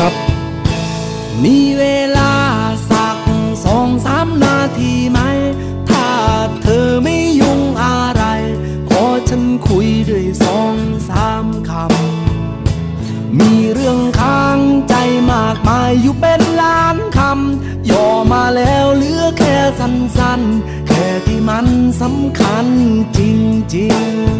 ครับ มีเวลาสักสองสามนาทีไหม ถ้าเธอไม่ยุ่งอะไร ขอฉันคุยด้วยสองสามคำ มีเรื่องค้างใจมากมายอยู่เป็นล้านคำ ย่อมาแล้วเหลือแค่สั้นๆ แค่ที่มันสำคัญจริงๆ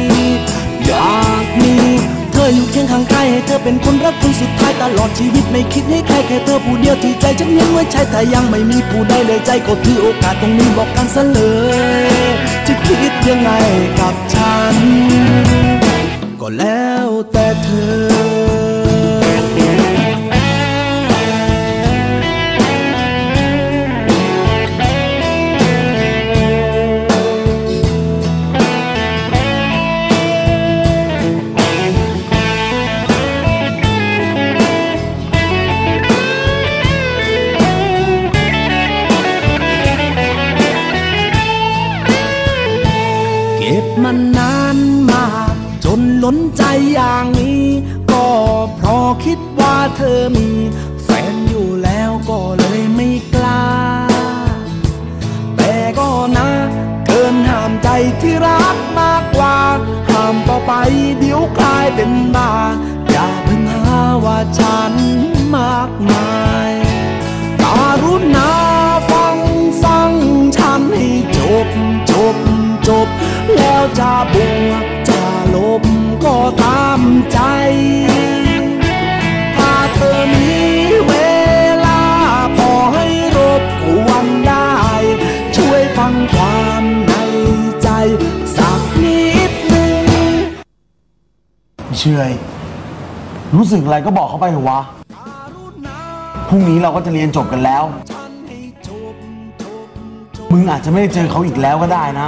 ออยู่เคียงข้างกายให้เธอเป็นคนรักคนสุดท้ายตลอดชีวิตไม่คิดให้ใครแค่เธอผู้เดียวที่ใจฉันยังไว้ใช้แต่ยังไม่มีผู้ใดเลยใจก็ถือโอกาสตรงนี้บอกกันซะเลยจะคิดยังไงกับฉัน ก็แล้วแต่เธอ ใจอย่างนี้ ก็เพราะคิดว่าเธอมี แฟนอยู่แล้วก็เลยไม่กล้า แต่ก็นะเกินห้ามใจที่รักมากกว่าห้ามต่อไปเดี๋ยวกลายเป็นบ้าอย่าเพิ่งหาว่าฉันมากมาย เชยรู้สึกอะไรก็บอกเขาไปเถอะวะ พรุ่งนี้เราก็จะเรียนจบกันแล้ว มึงอาจจะไม่ได้เจอเขาอีกแล้วก็ได้นะ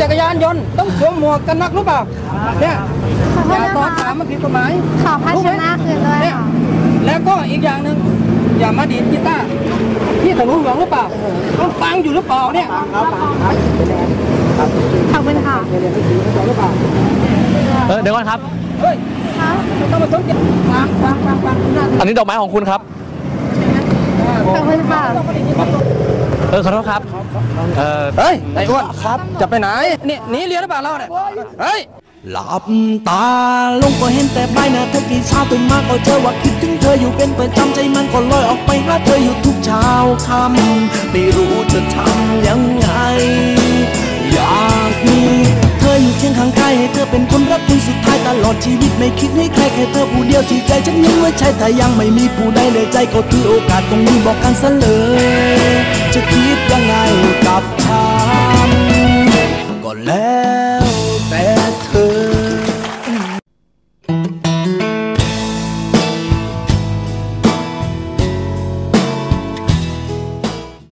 จักรยานยนต์ต้องสวมหมวกกันน็อกรู้เปล่าเนี่ยอย่าตอนถามมันผิดกฎหมายขอภาชนะคืนด้วยเนี่ยค่ะแล้วก็อีกอย่างหนึ่งอย่ามาดีดกีตาร์ที่ถนนหลวงหรือเปล่าต้องฟังอยู่หรือเปล่าเนี่ยขอบคุณค่ะเออเดี๋ยวก่อนครับ เฮ้ยไม่ต้องมาสนใจฟังฟังฟังฟังหน้าอันนี้ดอกไม้ของคุณครับขอบคุณค่ะ เออขอโทษครับเออเฮ้ยไอ้อ้วนครับ จะไปไหนเนี่ยหนีเรียนหรือเปล่าเราเนี่ยเฮ้ยหลับตาลงก็เห็นแต่ใบหน้าเธอกี่เช้าตื่นมาก็เจอว่าคิดถึงเธออยู่เป็นประจำใจมันก็ลอยออกไปหาเธออยู่ทุกเช้าค่ำไม่รู้จะทำ ชีวิตไม่คิดให้ใครแค่เธอผู้เดียวที่ใจฉันยังไว้ใช่แต่ยังไม่มีผู้ใดเลยใจก็ถือโอกาสตรงนี้บอกกันซะเลย จะคิดยังไงกับฉันก็แล้ว